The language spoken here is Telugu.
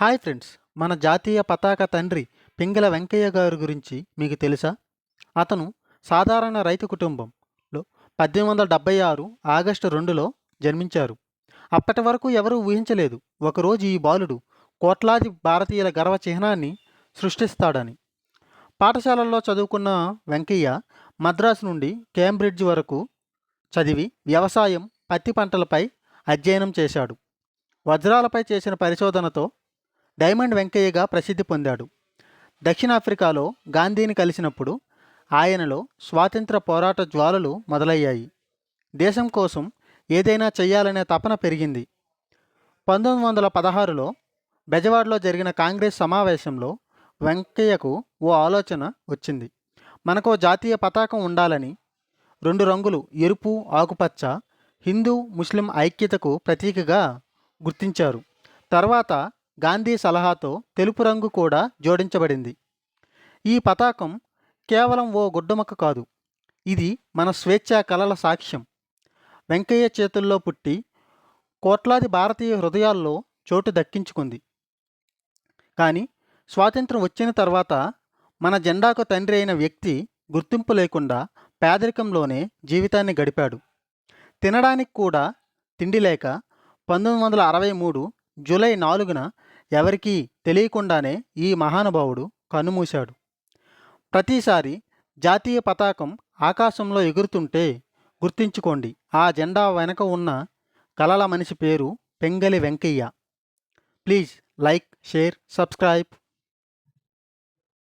హాయ్ ఫ్రెండ్స్ మన జాతీయ పతాక తండ్రి పింగళ వెంకయ్య గారి గురించి మీకు తెలుసా? అతను సాధారణ రైతు కుటుంబంలో పద్దెనిమిది వందల డెబ్బై ఆరు ఆగస్టు రెండులో జన్మించారు. అప్పటి వరకు ఎవరూ ఊహించలేదు ఒకరోజు ఈ బాలుడు కోట్లాది భారతీయుల గర్వ చిహ్నాన్ని సృష్టిస్తాడని. పాఠశాలల్లో చదువుకున్న వెంకయ్య మద్రాసు నుండి కేంబ్రిడ్జ్ వరకు చదివి వ్యవసాయం పత్తి పంటలపై అధ్యయనం చేశాడు. వజ్రాలపై చేసిన పరిశోధనతో డైమండ్ వెంకయ్యగా ప్రసిద్ధి పొందాడు. దక్షిణాఫ్రికాలో గాంధీని కలిసినప్పుడు ఆయనలో స్వాతంత్ర పోరాట జ్వాలలు మొదలయ్యాయి. దేశం కోసం ఏదైనా చెయ్యాలనే తపన పెరిగింది. పంతొమ్మిది వందల పదహారులో బెజవాడలో జరిగిన కాంగ్రెస్ సమావేశంలో వెంకయ్యకు ఓ ఆలోచన వచ్చింది. మనకు జాతీయ పతాకం ఉండాలని రెండు రంగులు ఎరుపు ఆకుపచ్చ హిందూ ముస్లిం ఐక్యతకు ప్రతీకగా గుర్తించారు. తర్వాత గాంధీ సలహాతో తెలుపు రంగు కూడా జోడించబడింది. ఈ పతాకం కేవలం ఓ గుడ్డమక్క కాదు. ఇది మన స్వేచ్ఛా కళల సాక్ష్యం. వెంకయ్య చేతుల్లో పుట్టి కోట్లాది భారతీయ హృదయాల్లో చోటు దక్కించుకుంది. కానీ స్వాతంత్రం వచ్చిన తర్వాత మన జెండాకు తండ్రి అయిన వ్యక్తి గుర్తింపు లేకుండా పేదరికంలోనే జీవితాన్ని గడిపాడు. తినడానికి కూడా తిండి లేక పంతొమ్మిది వందల అరవై మూడు జూలై నాలుగున ఎవరికీ తెలియకుండానే ఈ మహానుభావుడు కన్నుమూశాడు. ప్రతిసారి జాతీయ పతాకం ఆకాశంలో ఎగురుతుంటే గుర్తుంచుకోండి ఆ జెండా వెనక ఉన్న కలల మనిషి పేరు Pingali Venkayya. Please like share subscribe.